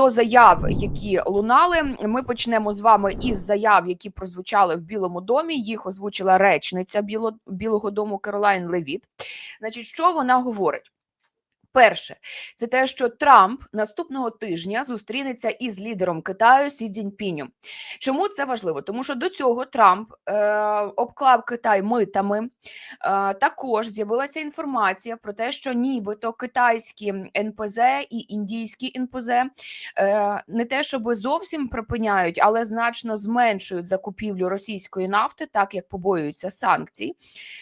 до заяв, які лунали, ми почнемо з вами із заяв, які прозвучали в Білому домі. Їх озвучила речниця Біло, Білого Дому Керолайн Левіт. Значить, що вона говорить? Перше, це те, що Трамп наступного тижня зустрінеться із лідером Китаю Сі Цзіньпінем. Чому це важливо? Тому що до цього Трамп е, обклав Китай митами. Е, також з'явилася інформація про те, що нібито китайські НПЗ і індійські НПЗ е, не те, щоб зовсім припиняють, але значно зменшують закупівлю російської нафти, так як побоюються санкцій.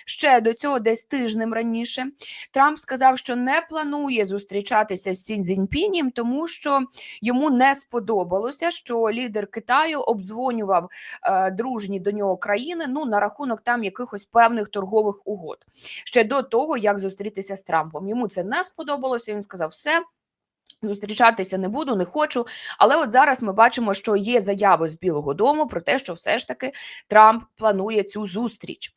Ще до цього, десь тижнем раніше, Трамп сказав, що не планує зустрічатися з Сі Цзіньпінем, тому що йому не сподобалося, що лідер Китаю обдзвонював е, дружні до нього країни ну на рахунок там якихось певних торгових угод ще до того, як зустрітися з Трампом. Йому це не сподобалося. Він сказав, все. Зустрічатися не буду, не хочу. Але от зараз ми бачимо, що є заяви з Білого Дому про те, що все ж таки Трамп планує цю зустріч.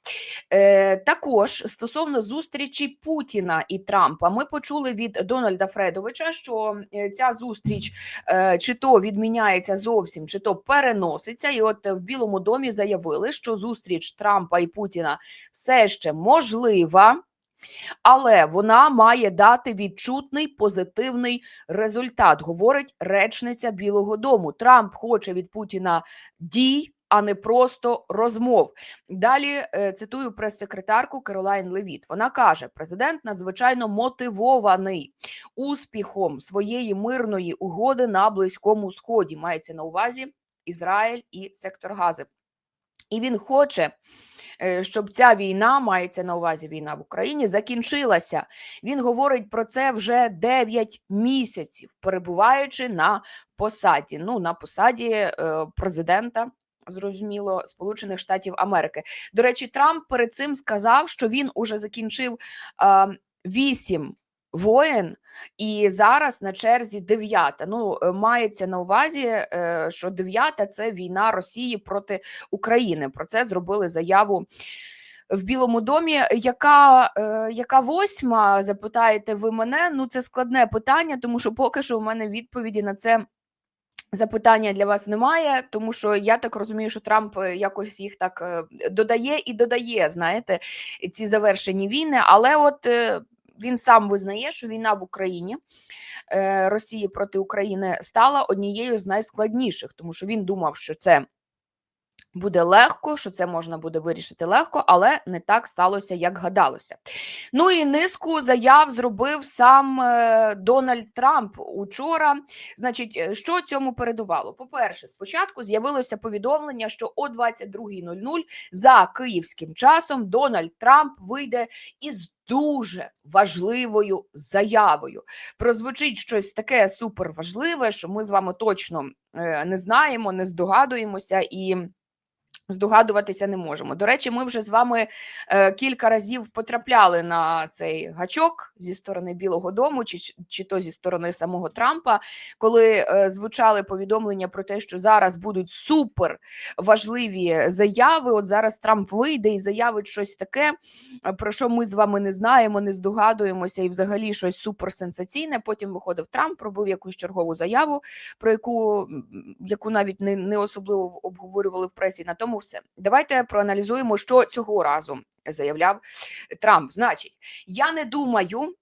Е, Також стосовно зустрічі Путіна і Трампа, ми почули від Дональда Фредовича, що е, ця зустріч е, чи то відміняється зовсім, чи то переноситься. І от в Білому домі заявили, що зустріч Трампа і Путіна все ще можлива. Але вона має дати відчутний позитивний результат, говорить речниця Білого Дому. Трамп хоче від Путіна дій, а не просто розмов. Далі е, цитую прес-секретарку Керолайн Левіт. Вона каже: президент надзвичайно мотивований успіхом своєї мирної угоди на близькому сході. Мається на увазі Ізраїль і сектор Гази. І він хоче, щоб ця війна мається на увазі війна в Україні закінчилася. Він говорить про це вже 9 місяців, перебуваючи на посаді. Ну на посаді е, президента. Зрозуміло, Сполучених Штатів Америки. До речі, Трамп перед цим сказав, що він уже закінчив вісім воєн, і зараз на черзі дев'ята. Ну, е, мається на увазі, е, що дев'ята це війна Росії проти України. Про це зробили заяву. В Білому домі, яка е, яка восьма, запитаєте ви мене? Ну це складне питання, тому що поки що у мене відповіді на це запитання для вас немає, тому що я так розумію, що Трамп якось їх так додає і додає, знаєте, ці завершені війни. Але от він сам визнає, що війна в Україні е, Росії проти України стала однією з найскладніших, тому що він думав, що це. Буде легко, що це можна буде вирішити легко, але не так сталося, як гадалося. Ну і низку заяв зробив сам е, Дональд Трамп учора. Значить, е, що цьому передувало? По-перше, спочатку з'явилося повідомлення, що о 22.00 за київським часом Дональд Трамп вийде із дуже важливою заявою. Прозвучить щось таке суперважливе, що ми з вами точно е, не знаємо, не здогадуємося і. Здогадуватися не можемо. До речі, ми вже з вами е, кілька разів потрапляли на цей гачок зі сторони Білого Дому, чи чи то зі сторони самого Трампа, коли е, звучали повідомлення про те, що зараз будуть супер важливі заяви. От зараз Трамп вийде і заявить щось таке, про що ми з вами не знаємо, не здогадуємося, і взагалі щось суперсенсаційне. Потім виходив Трамп, робив якусь чергову заяву, про яку яку навіть не, не особливо обговорювали в пресі. На тому все. Давайте проаналізуємо, що цього разу заявляв Трамп. Значить, я не думаю.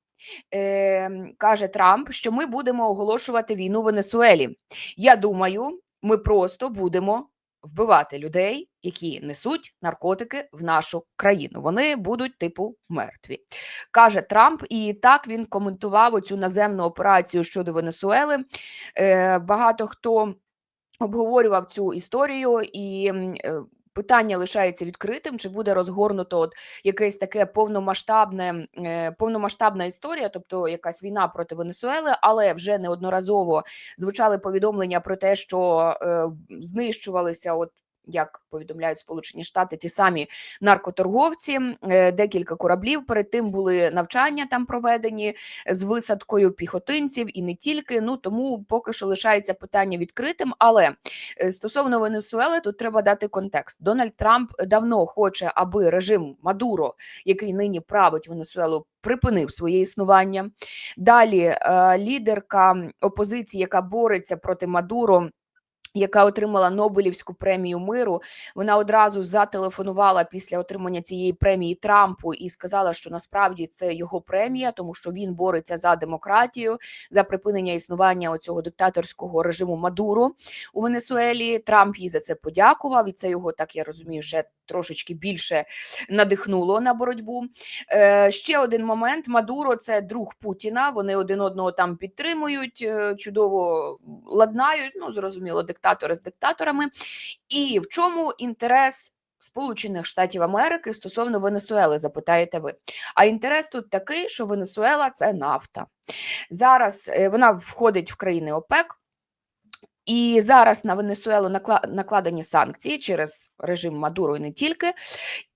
Е, каже Трамп, що ми будемо оголошувати війну Венесуелі. Я думаю, ми просто будемо вбивати людей, які несуть наркотики в нашу країну. Вони будуть типу мертві, каже Трамп. І так він коментував цю наземну операцію щодо Венесуели. Е, Багато хто обговорював цю історію і. Е, питання лишається відкритим, чи буде розгорнуто от якесь таке повномасштабне, е, повномасштабна історія, тобто якась війна проти Венесуели, але вже неодноразово звучали повідомлення про те, що е, знищувалися от як повідомляють Сполучені Штати, ті самі наркоторговці, е, декілька кораблів. Перед тим були навчання там проведені з висадкою піхотинців і не тільки. Ну тому поки що лишається питання відкритим. Але е, стосовно Венесуели, тут треба дати контекст. Дональд Трамп давно хоче, аби режим Мадуро, який нині править Венесуелу, припинив своє існування. Далі е, лідерка опозиції, яка бореться проти Мадуро. Яка отримала Нобелівську премію миру, вона одразу зателефонувала після отримання цієї премії Трампу і сказала, що насправді це його премія, тому що він бореться за демократію, за припинення існування оцього диктаторського режиму Мадуро у Венесуелі. Трамп їй за це подякував, і це його так я розумію, ще трошечки більше надихнуло на боротьбу. Е, Ще один момент: Мадуро це друг Путіна. Вони один одного там підтримують, е, чудово ладнають. Ну зрозуміло, диктатори з диктаторами. І в чому інтерес? Сполучених Штатів Америки стосовно Венесуели, запитаєте ви. А інтерес тут такий, що Венесуела це нафта. Зараз е, вона входить в країни ОПЕК. І зараз на Венесуелу накладені санкції через режим Мадуро і не тільки.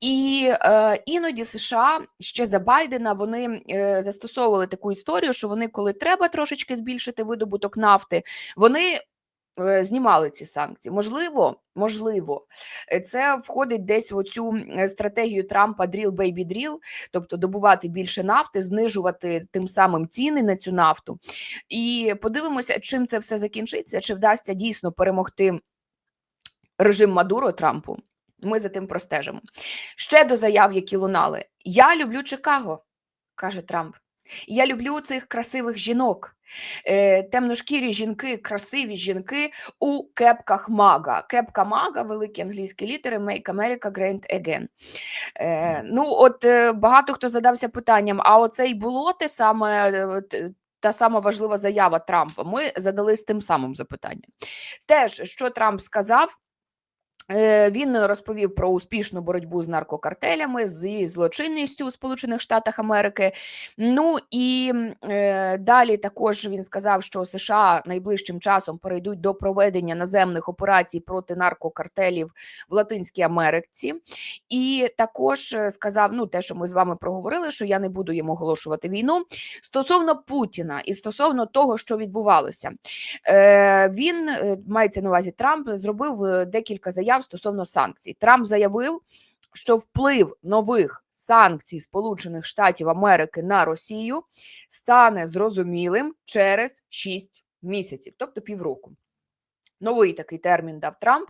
І е, іноді США ще за Байдена вони е, застосовували таку історію, що вони, коли треба трошечки збільшити видобуток нафти, вони знімали ці санкції. Можливо, можливо, е, це входить десь в оцю стратегію Трампа «Drill, baby, drill», тобто добувати більше нафти, знижувати тим самим ціни на цю нафту. І подивимося, чим це все закінчиться, чи вдасться дійсно перемогти режим Мадуро Трампу. Ми за тим простежимо. Ще до заяв, які лунали. Я люблю Чикаго, каже Трамп. Я люблю цих красивих жінок. Е, темношкірі жінки, красиві жінки у кепках мага. Кепка мага, великі англійські літери, Make America Great Again. Е, ну, от е, Багато хто задався питанням: а оце й було те саме. Та сама важлива заява Трампа. Ми задались тим самим запитанням. Теж, що Трамп сказав, він розповів про успішну боротьбу з наркокартелями, з злочинністю у Сполучених Штатах Америки. Ну і е, далі також він сказав, що США найближчим часом перейдуть до проведення наземних операцій проти наркокартелів в Латинській Америці, і також е, сказав: ну те, що ми з вами проговорили, що я не буду їм оголошувати війну. Стосовно Путіна і стосовно того, що відбувалося, е, він е, мається на увазі Трамп зробив декілька заяв стосовно санкцій. Трамп заявив, що вплив нових санкцій Сполучених Штатів Америки на Росію стане зрозумілим через 6 місяців, тобто півроку. Новий такий термін дав Трамп.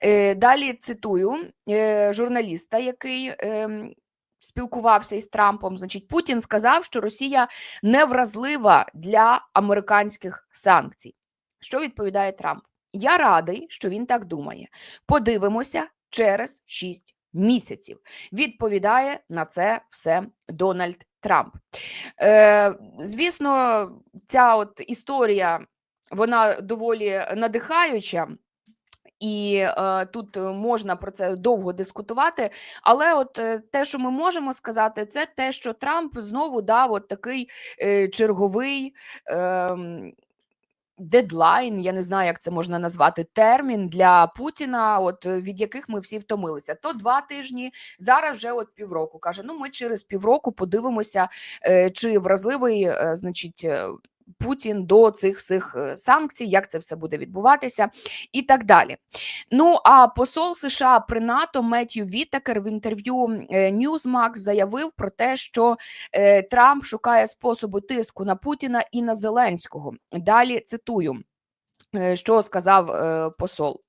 Е, далі цитую е, журналіста, який ем, спілкувався із Трампом. Значить, Путін сказав, що Росія невразлива для американських санкцій. Що відповідає Трамп? Я радий, що він так думає. Подивимося через 6 місяців. Відповідає на це все Дональд Трамп. Е, Звісно, ця от історія вона доволі надихаюча. І е, тут можна про це довго дискутувати. Але от е, те, що ми можемо сказати, це те, що Трамп знову дав от такий е, черговий. Е, дедлайн, я не знаю, як це можна назвати, термін для Путіна, от е, від яких ми всі втомилися. То два тижні, зараз вже от півроку. Каже: ну ми через півроку подивимося, е, чи вразливий, е, значить, Путін до цих всіх санкцій, як це все буде відбуватися, і так далі. Ну а посол США при НАТО Меттью Вітакер в інтерв'ю е, Newsmax заявив про те, що е, Трамп шукає способу тиску на Путіна і на Зеленського. Далі цитую. Е, що сказав е, посол?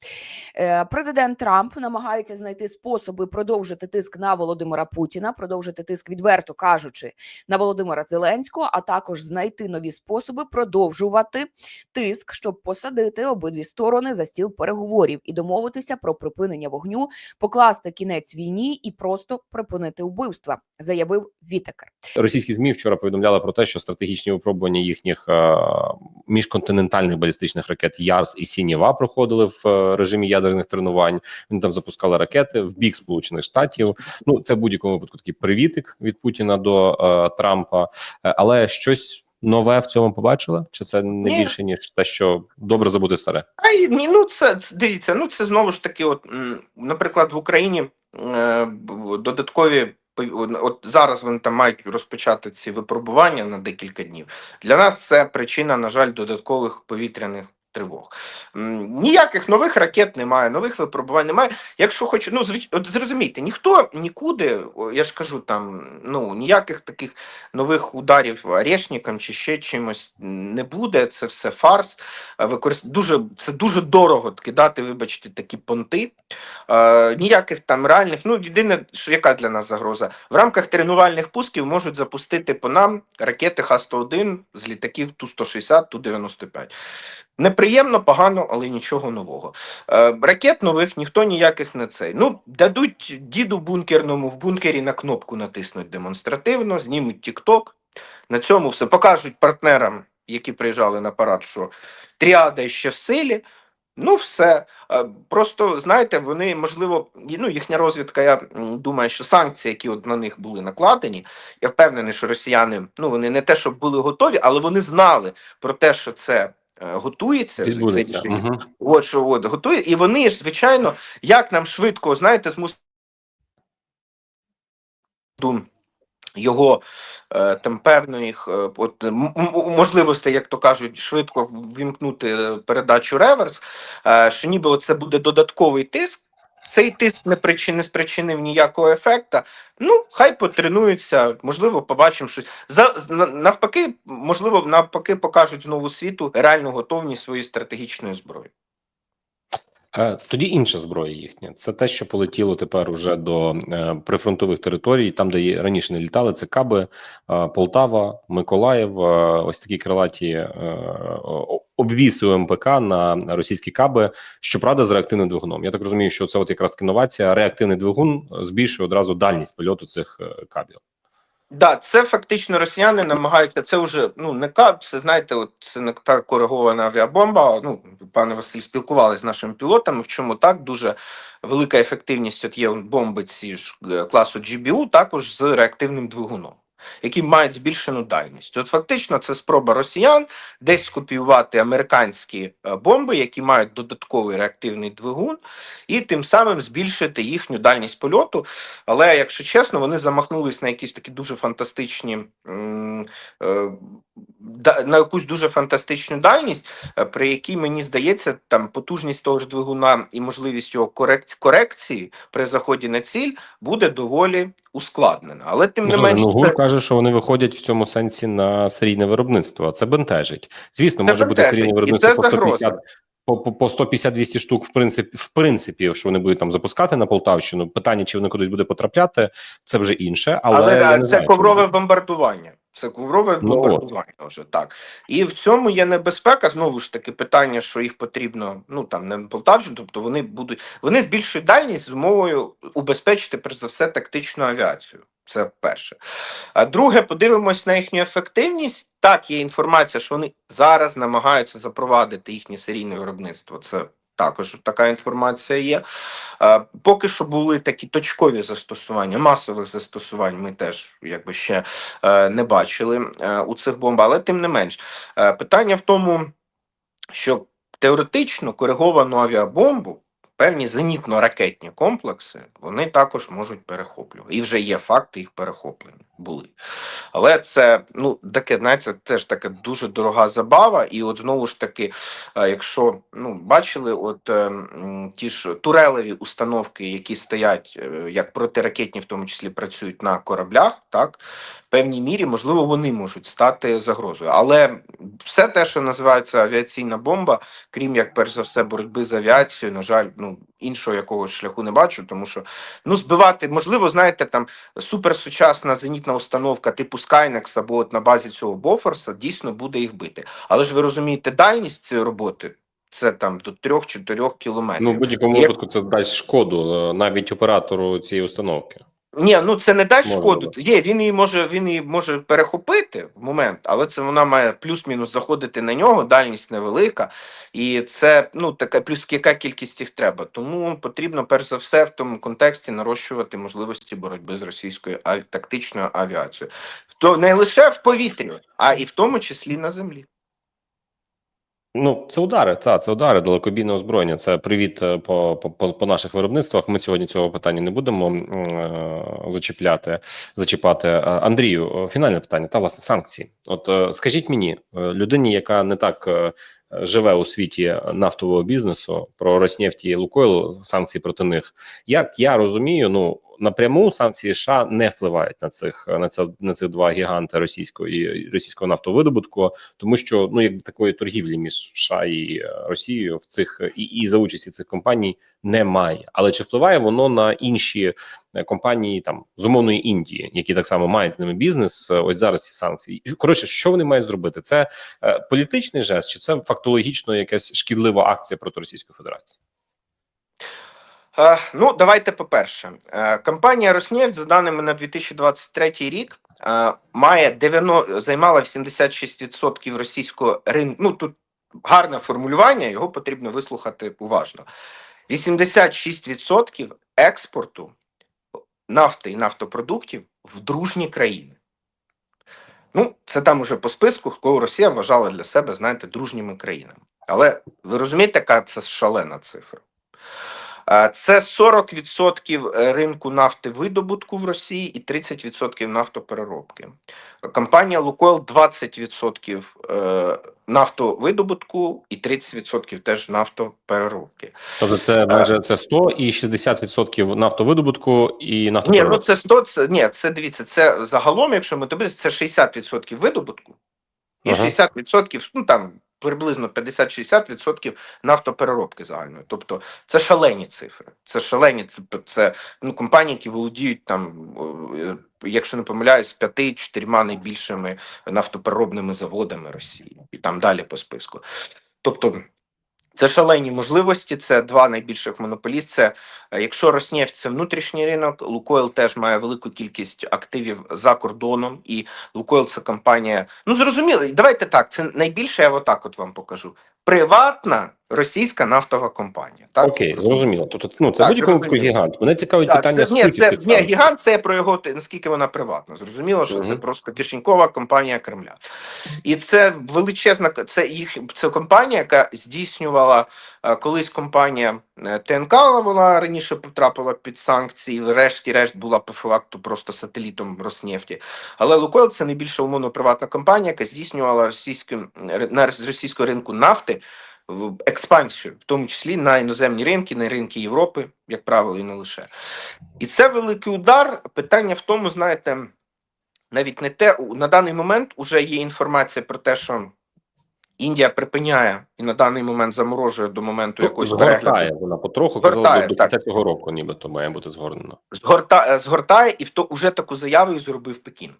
Е, президент Трамп намагається знайти способи продовжити тиск на Володимира Путіна, продовжити тиск, відверто кажучи, на Володимира Зеленського, а також знайти нові способи продовжувати тиск, щоб посадити обидві сторони за стіл переговорів і домовитися про припинення вогню, покласти кінець війні і просто припинити вбивства, заявив Вітекер. Російські змі вчора повідомляли про те, що стратегічні випробування їхніх міжконтинентальних балістичних ракет ракет Ярс і Сінєва проходили в е, режимі ядерних тренувань. Вони там запускали ракети в бік Сполучених Штатів. Ну це в будь-якому випадку такий привітик від Путіна до е, Трампа, е, але щось нове в цьому побачили? Чи це не Ні. більше ніж те, що добре забути старе? А ні, ну це це- дивіться. Ну це знову ж таки, от наприклад, в Україні е, додаткові от зараз вони там мають розпочати ці випробування на декілька днів. Для нас це причина, на жаль, додаткових повітряних. Тривог ніяких нових ракет немає, нових випробувань немає. Якщо хоч ну звич... от зрозумійте, ніхто нікуди, я ж кажу, там ну ніяких таких нових ударів орешником чи ще чимось не буде. Це все фарс. Е, Використ... Дуже це дуже дорого кидати, вибачте, такі понти. Е, ніяких там реальних. Ну єдине, що яка для нас загроза в рамках тренувальних пусків можуть запустити по нам ракети Х-101 з літаків Ту-160, Ту-95. Неприємно, погано, але нічого нового. Е, ракет нових ніхто ніяких не цей. Ну, дадуть діду бункерному в бункері на кнопку натиснуть демонстративно, знімуть тік-ток. На цьому все покажуть партнерам, які приїжджали на парад, що тріада ще в силі. Ну, все. Е, Просто знаєте, вони можливо, ну їхня розвідка. Я думаю, що санкції, які от на них були накладені, я впевнений, що росіяни ну вони не те, щоб були готові, але вони знали про те, що це е, готується. це рішення. Угу. От що от готує, і вони ж, звичайно, як нам швидко, знаєте, змусити його е, там певних е, от, можливостей, як то кажуть, швидко вімкнути передачу реверс, що ніби це буде додатковий тиск. Цей тиск не причин, не спричинив ніякого ефекта. Ну, хай потренуються, можливо, побачимо щось. За навпаки, можливо, навпаки, покажуть знову світу реальну готовність своєї стратегічної зброї. Тоді інша зброя їхня. Це те, що полетіло тепер уже до е, прифронтових територій, там, де раніше не літали, це Каби, Полтава, Миколаїв. Ось такі крилаті е, о- МПК на російські каби. Щоправда, з реактивним двигуном. Я так розумію, що це от якраз інновація. Реактивний двигун збільшує одразу дальність польоту цих е, кабів. Да, це фактично росіяни намагаються. Це вже ну не кап, це знаєте, от це не та коригована авіабомба. Ну пане Василь спілкувалися з нашими пілотами. В чому так дуже велика ефективність. От є бомби ці ж е, класу GBU, також з реактивним двигуном. Які мають збільшену дальність, от фактично це спроба росіян десь скопіювати американські е, бомби, які мають додатковий реактивний двигун, і тим самим збільшити їхню дальність польоту. Але якщо чесно, вони замахнулись на якісь такі дуже фантастичні м, е, да- на якусь дуже фантастичну дальність, е, при якій мені здається, там потужність того ж двигуна і можливість його корек- корекції при заході на ціль буде доволі ускладнена. Але тим Ну, не слухай, менш, ну, це... ГУР каже, що вони виходять в цьому сенсі на серійне виробництво. а Це бентежить. Звісно, Це може бути серійне виробництво по 150, по, по, по 150-200 штук, в принципі, в принципі, що вони будуть там запускати на Полтавщину. Питання, чи вони кудись буде потрапляти, це вже інше. Але, Але, я да, не це знаю, коврове буде. бомбардування. Це коврове Ну, от. вже так. І в цьому є небезпека. Знову ж таки, питання, що їх потрібно, ну там не Полтавщину, тобто вони будуть вони збільшують дальність з умовою убезпечити перш за все тактичну авіацію. Це перше. А друге, подивимось на їхню ефективність. Так, є інформація, що вони зараз намагаються запровадити їхнє серійне виробництво. Це також така інформація є. Е, Поки що були такі точкові застосування, масових застосувань ми теж якби ще е, не бачили е, у цих бомб, але тим не менш, питання в тому, що теоретично кориговану авіабомбу. Певні зенітно-ракетні комплекси вони також можуть перехоплювати. І вже є факти їх перехоплення були. Але це ну таке, знаєте, це ж така дуже дорога забава. І от знову ж таки, е, якщо ну бачили, от е, ті ж турелеві установки, які стоять е, як протиракетні, в тому числі працюють на кораблях, так певній мірі, можливо, вони можуть стати загрозою. Але все те, що називається авіаційна бомба, крім як перш за все боротьби з авіацією, на жаль, ну іншого якогось шляху не бачу, тому що ну збивати, можливо, знаєте, там суперсучасна зенітна установка типу Skynex або от на базі цього Бофорса дійсно буде їх бити. Але ж ви розумієте, дальність цієї роботи це там до 3-4 кілометрів. Ну, в будь-якому випадку це дасть шкоду е, навіть оператору цієї установки. Ні, ну це не дасть шкоду. Є, він її може, він її може перехопити в момент, але це вона має плюс-мінус заходити на нього. Дальність невелика, і це ну така плюс яка кількість їх треба. Тому потрібно перш за все в тому контексті нарощувати можливості боротьби з російською тактичною авіацією. То не лише в повітрі, а і в тому числі на землі. Ну, це удари, та це удари, далекобійне озброєння. Це привіт е, по, по, по, наших виробництвах. Ми сьогодні цього питання не будемо е, зачіпляти, зачіпати. Е, Андрію, е, фінальне питання та власне санкції. От е, скажіть мені, людині, яка не так живе у світі нафтового бізнесу, про Роснефть і Лукойл, санкції проти них. Як я розумію, ну напряму санкції США не впливають на цих на це на цих два гіганти російського і російського нафтовидобутку, тому що ну якби такої торгівлі між США і е, Росією в цих і, і за участі цих компаній немає. Але чи впливає воно на інші е, компанії там з умовної Індії, які так само мають з ними бізнес? е, Ось зараз ці санкції. Коротше, що вони мають зробити? Це е, політичний жест, чи це фактологічно якась шкідлива акція проти Російської Федерації? Е, ну, давайте по-перше. Е, компанія Роснефть, за даними на 2023 рік, е, має 90, займала 86% російського ринку. Ну, тут гарне формулювання, його потрібно вислухати уважно. 86% експорту нафти і нафтопродуктів в дружні країни. Ну, це там уже по списку, кого Росія вважала для себе, знаєте, дружніми країнами. Але ви розумієте, яка це шалена цифра? Е, Це 40% ринку нафти видобутку в Росії і 30% нафтопереробки. Компанія Лукойл 20% е, нафтовидобутку і 30% теж нафтопереробки. Тобто, це майже це 100 і 60% нафтовидобутку і Ні, ну це 100, це, ні, це дивіться, це загалом, якщо ми дивимося, це 60% видобутку і Ага. 60%, ну там приблизно 50-60% нафтопереробки загальної. Тобто це шалені цифри. Це шалені це, ну, компанії, які володіють там, е, якщо не помиляюсь, п'яти-чотирма найбільшими нафтопереробними заводами Росії, і там далі по списку. Тобто. Це шалені можливості. Це два найбільших монополіст. Це е, якщо Роснефть це внутрішній ринок, Лукойл теж має велику кількість активів за кордоном, і Лукойл це компанія. Ну зрозуміло, давайте так. Це найбільше, я отак от вам покажу. Приватна російська нафтова компанія. Так Окей, зрозуміло. Тобто, ну це будь-якому випадку гігант. Мене цікавить Так, питання це, ні, суті це, цих ні, гігант це про його наскільки вона приватна. Зрозуміло, що це просто кишенькова компанія Кремля. І це величезна це їх це компанія, яка здійснювала е, колись компанія е, ТНК, вона раніше потрапила під санкції, врешті-решт була по факту просто сателітом Роснефті. Але Лукойл це найбільша умовно приватна компанія, яка здійснювала російським на російського ринку нафти в експансію, в тому числі на іноземні ринки, на ринки Європи, як правило, і не лише. І це великий удар. Питання в тому, знаєте, навіть не те, на даний момент вже є інформація про те, що Індія припиняє і на даний момент заморожує до моменту Ну, Згортає перегляду. вона потроху, Згортає, казала, до кінця цього року, нібито має бути згорнено. Згорта, е, згортає, і в то уже таку заяву і зробив Пекін.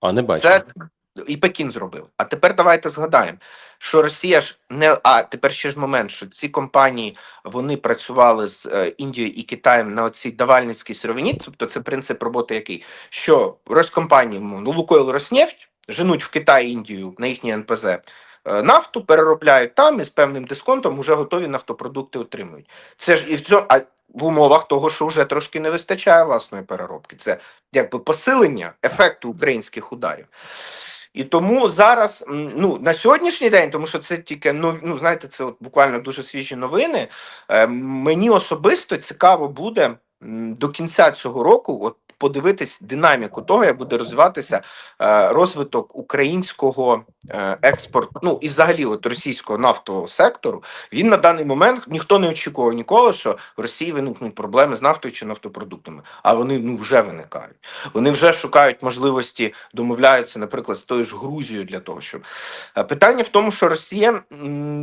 А не бачу. Це і Пекін зробив. А тепер давайте згадаємо, що Росія ж не а тепер ще ж момент, що ці компанії вони працювали з е, Індією і Китаєм на оцій давальницькій сировині. Тобто це принцип роботи, який що Роскомпанії, ну Лукойл Роснефть женуть в Китай Індію на їхній НПЗ. е, Нафту переробляють там і з певним дисконтом вже готові нафтопродукти отримують. Це ж і в цьому а в умовах того, що вже трошки не вистачає власної переробки. Це якби посилення ефекту українських ударів. І тому зараз, ну на сьогоднішній день, тому що це тільки ну, ну знаєте, це от буквально дуже свіжі новини. Е, мені особисто цікаво буде до кінця цього року, от подивитись динаміку того, як буде розвиватися е, розвиток українського е, експорту, ну і взагалі от російського нафтового сектору. Він на даний момент ніхто не очікував ніколи, що в Росії виникнуть проблеми з нафтою чи нафтопродуктами, а вони ну вже виникають. Вони вже шукають можливості, домовляються, наприклад, з тою ж Грузією для того, щоб Е, питання в тому, що Росія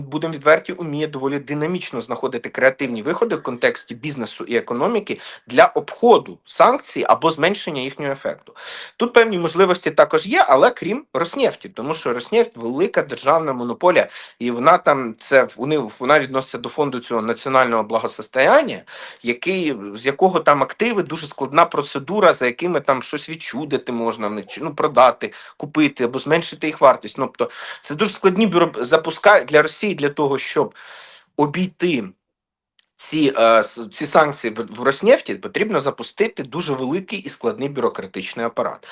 будемо відверті, уміє доволі динамічно знаходити креативні виходи в контексті бізнесу і економіки для обходу санкцій або зменшення їхнього ефекту. Тут певні можливості також є, але крім Роснефті, тому що Роснефть велика державна монополія, і вона там це вони вона відноситься до фонду цього національного благосостояння, який з якого там активи дуже складна процедура, за якими там щось відчудити можна в них ну продати, купити або зменшити їх вартість. Тобто це дуже складні бюро запускають для Росії для того, щоб обійти. Ці, е, ці санкції в Роснефті потрібно запустити дуже великий і складний бюрократичний апарат.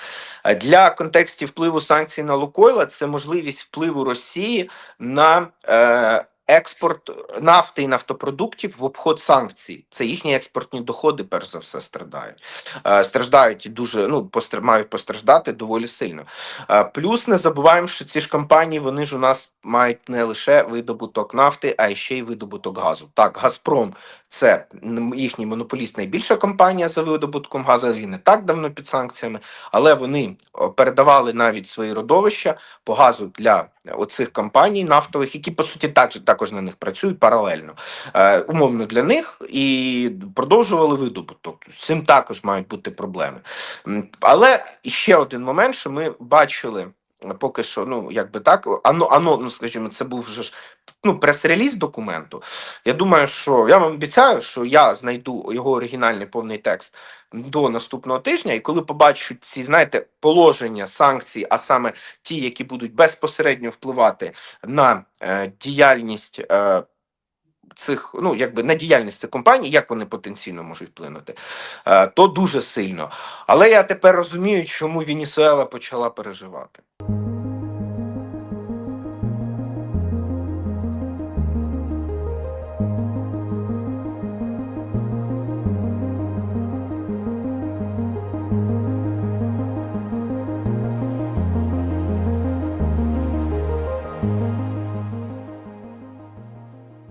Е, Для контексті впливу санкцій на Лукойла це можливість впливу Росії на е, експорт нафти і нафтопродуктів в обход санкцій. Це їхні експортні доходи, перш за все, страдають. Е, страждають і дуже ну постр... мають постраждати доволі сильно. Е, плюс не забуваємо, що ці ж компанії вони ж у нас мають не лише видобуток нафти, а й ще й видобуток газу. Так, Газпром це їхній монополіст, найбільша компанія за видобутком газу. Він не так давно під санкціями, але вони передавали навіть свої родовища по газу для оцих компаній нафтових, які по суті також також на них працюють паралельно, е, умовно для них і продовжували видобуток. З цим також мають бути проблеми. Але ще один момент, що ми бачили. Е, Поки що, ну якби так, ано, ано, ну скажімо, це був вже ж ну прес-реліз документу. Я думаю, що я вам обіцяю, що я знайду його оригінальний повний текст до наступного тижня, і коли побачу ці, знаєте, положення санкцій, а саме ті, які будуть безпосередньо впливати на е, діяльність. Е, Цих ну якби на діяльність цих компаній, як вони потенційно можуть вплинути, е, то дуже сильно. Але я тепер розумію, чому Венесуела почала переживати.